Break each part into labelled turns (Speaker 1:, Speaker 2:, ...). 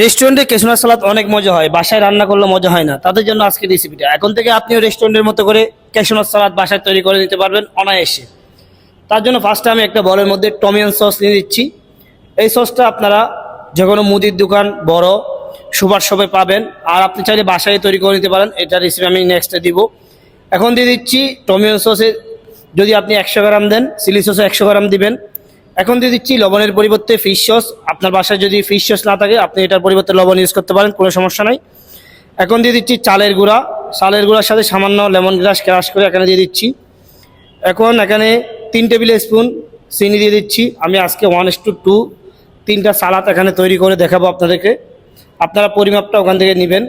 Speaker 1: রেস্টুরেন্টে কেশনার সালাদ অনেক মজা হয়, বাসায় রান্না করলে মজা হয় না। তাদের জন্য আজকে রেসিপিটা এখন থেকে আপনিও রেস্টুরেন্টের মতো করে কেশনার সালাদ বাসায় তৈরি করে নিতে পারবেন অনায়াসে। তার জন্য ফার্স্টে আমি একটা বলের মধ্যে টমিয়ান সস নিয়ে দিচ্ছি এই সসটা আপনারা যে কোনো মুদির দোকান, বড়, সুপার শপে পাবেন। আর আপনি চাইলে বাসায় তৈরি করে নিতে পারেন। এটা রেসিপি আমি নেক্সটে দিব। এখন দিয়ে দিচ্ছি টমিয়ান সসে যদি আপনি একশো গ্রাম দেন চিলি সসে একশো গ্রাম দিবেন। এখন দিয়ে দিচ্ছি লবণের পরিবর্তে ফিশ সস আপনার বাসায় যদি ফিশ সস না থাকে, আপনি এটার পরিবর্তে লবণ ইউজ করতে পারেন, কোনো সমস্যা নাই। এখন দিয়ে দিচ্ছি চালের গুঁড়া। চালের গুঁড়ার সাথে সামান্য লেমন গ্লাস ক্রাশ করে এখানে দিয়ে দিচ্ছি। এখন এখানে তিন টেবিল স্পুন চিনি দিয়ে দিচ্ছি। আমি আজকে ওয়ান টু টু তিনটা সালাদ এখানে তৈরি করে দেখাবো আপনাদেরকে। আপনারা পরিমাপটা ওখান থেকে নেবেন।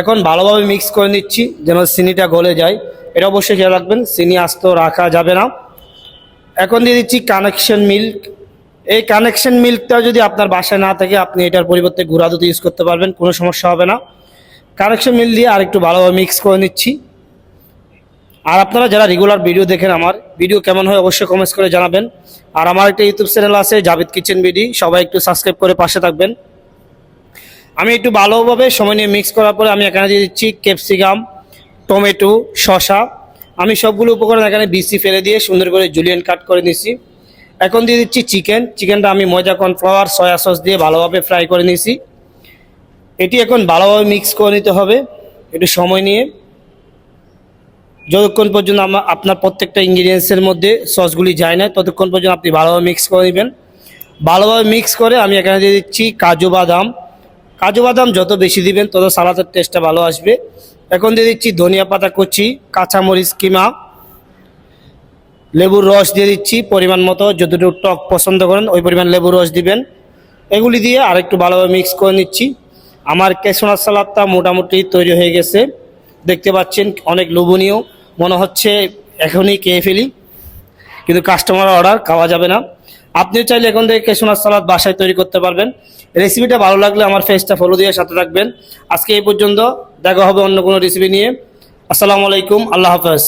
Speaker 1: এখন ভালোভাবে মিক্স করে নিচ্ছি, যেন চিনিটা গলে যায়। এটা অবশ্যই খেয়াল রাখবেন, চিনি আস্ত রাখা যাবে না। এখন দিয়ে দিচ্ছি কানেকশন মিল্ক এই কানেকশন মিল্কটা যদি আপনার বাসায় না থাকে, আপনি এটার পরিবর্তে গুঁড়া দুধ ইউজ করতে পারবেন, কোনো সমস্যা হবে না। কানেকশন মিল্ক দিয়ে আরেকটু ভালোভাবে মিক্স করে নিচ্ছি। আর আপনারা যারা রেগুলার ভিডিও দেখেন আমার ভিডিও কেমন হয় অবশ্যই কমেন্টস করে জানাবেন। আর আমার একটা ইউটিউব চ্যানেল আছে জাভেদ কিচেন বিডি সবাই একটু সাবস্ক্রাইব করে পাশে থাকবেন। আমি একটু ভালোভাবে সময় নিয়ে মিক্স করার পরে আমি এখানে দিয়ে দিচ্ছি ক্যাপসিকাম টমেটো শসা। আমি সবগুলো উপকরণ এখানে বিসি ফেলে দিয়ে সুন্দর করে জুলিয়ান কাট করে নিছি। এখন দিয়ে দিচ্ছি চিকেন। চিকেনটা আমি ময়দা কর্নফ্লাওয়ার, সয়া সস দিয়ে ভালোভাবে ফ্রাই করে নিছি। এটি এখন ভালোভাবে মিক্স করে নিতে হবে, একটু সময় নিয়ে। যতক্ষণ পর্যন্ত আমার আপনার প্রত্যেকটা ইনগ্রিডিয়েন্টসের মধ্যে সসগুলি যায় না, ততক্ষণ পর্যন্ত আপনি ভালোভাবে মিক্স করে নেবেন। ভালোভাবে মিক্স করে আমি এখানে দিয়ে দিচ্ছি কাজু বাদাম। কাজু বাদাম যত বেশি দিবেন, তত সালাদের টেস্টটা ভালো আসবে। এখন দিয়ে দিচ্ছি ধনিয়া পাতা কুচি, কাঁচামরিচ, কিমা। লেবুর রস দিয়ে দিচ্ছি, পরিমাণ মতো, যতটুকু টক পছন্দ করেন, ওই পরিমাণ লেবুর রস দিবেন। এগুলি দিয়ে আরেকটু ভালোভাবে মিক্স করে নিচ্ছি। আমার কেশনার সালাদটা মোটামুটি তৈরি হয়ে গেছে। দেখতে পাচ্ছেন অনেক লোভনীয়। মনে হচ্ছে এখনই খেয়ে ফেলি। কিন্তু কাস্টমার অর্ডার খাওয়া যাবে না। আপনিও চাইলে এখন থেকে কেশনার সালাদ বাসায় তৈরি করতে পারবেন। রেসিপিটা ভালো লাগলে আমার ফেসটা ফলো দিয়ে সাথে থাকবেন। আজকে এই পর্যন্ত। দেখা হবে অন্য কোনো রেসিপি নিয়ে। আসসালামু আলাইকুম আল্লাহ হাফেজ।